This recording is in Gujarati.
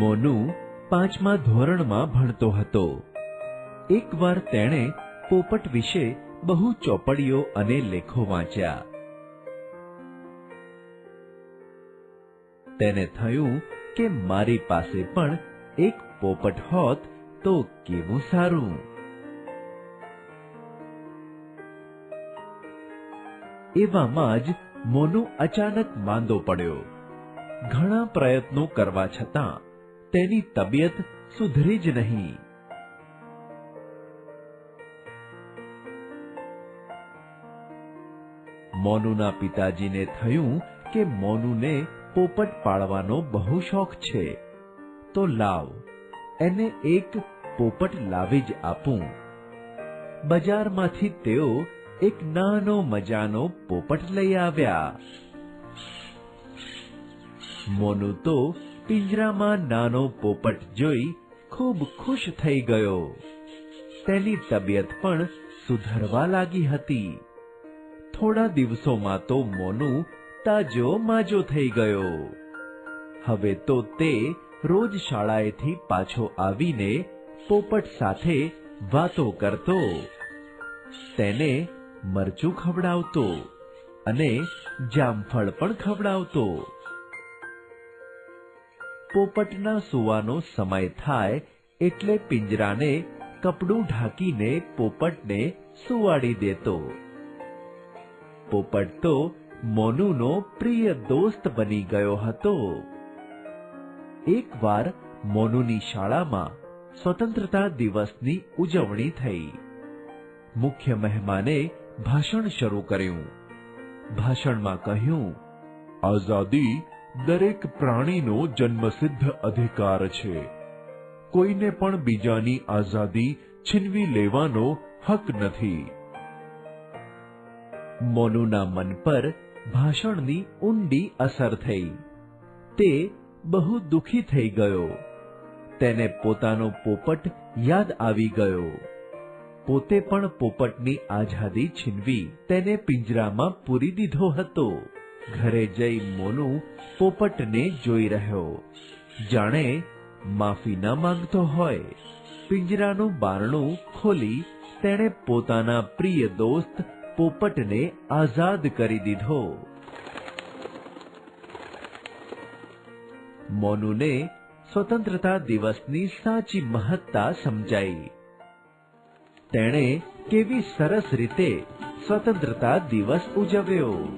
મોનુ પાંચમા ધોરણમાં ભણતો હતો. એકવાર તેણે પોપટ વિશે બહુ ચોપડીઓ અને લેખો વાંચ્યા. તેને થયું કે મારી પાસે પણ એક પોપટ હોત તો કેવું સારું? એવામાં જ મોનુ અચાનક માંદો પડ્યો. ઘણા પ્રયત્નો કરવા છતાં તેની તબિયત સુધરી જ નહીં. મોનુના પિતાજીને થયું કે મોનુને પોપટ પાળવાનો બહુ શોખ છે. તો લાવ, એને એક પોપટ લાવી જ આપું. બજારમાંથી તેઓ એક નાનો મજાનો પોપટ લઈ આવ્યા. મોનુ તો પિંજરામાં નાનો પોપટ જોઈ ખૂબ ખુશ થઈ ગયો. તેની તબિયત પણ સુધરવા લાગી હતી. થોડા દિવસોમાં તો મોનુ તાજો માજો થઈ ગયો. હવે તો તે રોજ શાળાએથી પાછો આવીને પોપટ સાથે વાતો કરતો. તેને મરચું ખવડાવતો અને જામફળ પણ ખવડાવતો. પોપટના સુવાનો સમય થાય એટલે પિંજરાને કપડું ઢાંકીને પોપટને સુવાડી દેતો. પોપટ તો મોનુનો પ્રિય દોસ્ત બની ગયો હતો. એકવાર મોનુની શાળામાં સ્વતંત્રતા દિવસની ઉજવણી થઈ. મુખ્ય મહેમાને ભાષણ શરૂ કર્યું. ભાષણમાં કહ્યું, આઝાદી દરેક પ્રાણીનો જન્મસિદ્ધ અધિકાર છે. કોઈને પણ બીજાની આઝાદી છીનવી લેવાનો હક નથી. મોનુના મન પર ભાષણની ઊંડી અસર થઈ. તે બહુ દુખી થઈ ગયો. તેને પોતાનો પોપટ યાદ આવી ગયો. પોતે પણ પોપટની આઝાદી છીનવી તેને પિંજરામાં પૂરી દીધો હતો. ઘરે જઈ મોનુ પોપટને જોઈ રહ્યો. જાણે માફી ન માંગતો હોય. પિંજરાનું બારણું ખોલી તેણે પોતાના પ્રિય દોસ્ત પોપટને આઝાદ કરી દીધો. મોનુને સ્વતંત્રતા દિવસની સાચી મહત્તા સમજાઈ. તેણે કેવી સરસ રીતે સ્વતંત્રતા દિવસ ઉજવ્યો.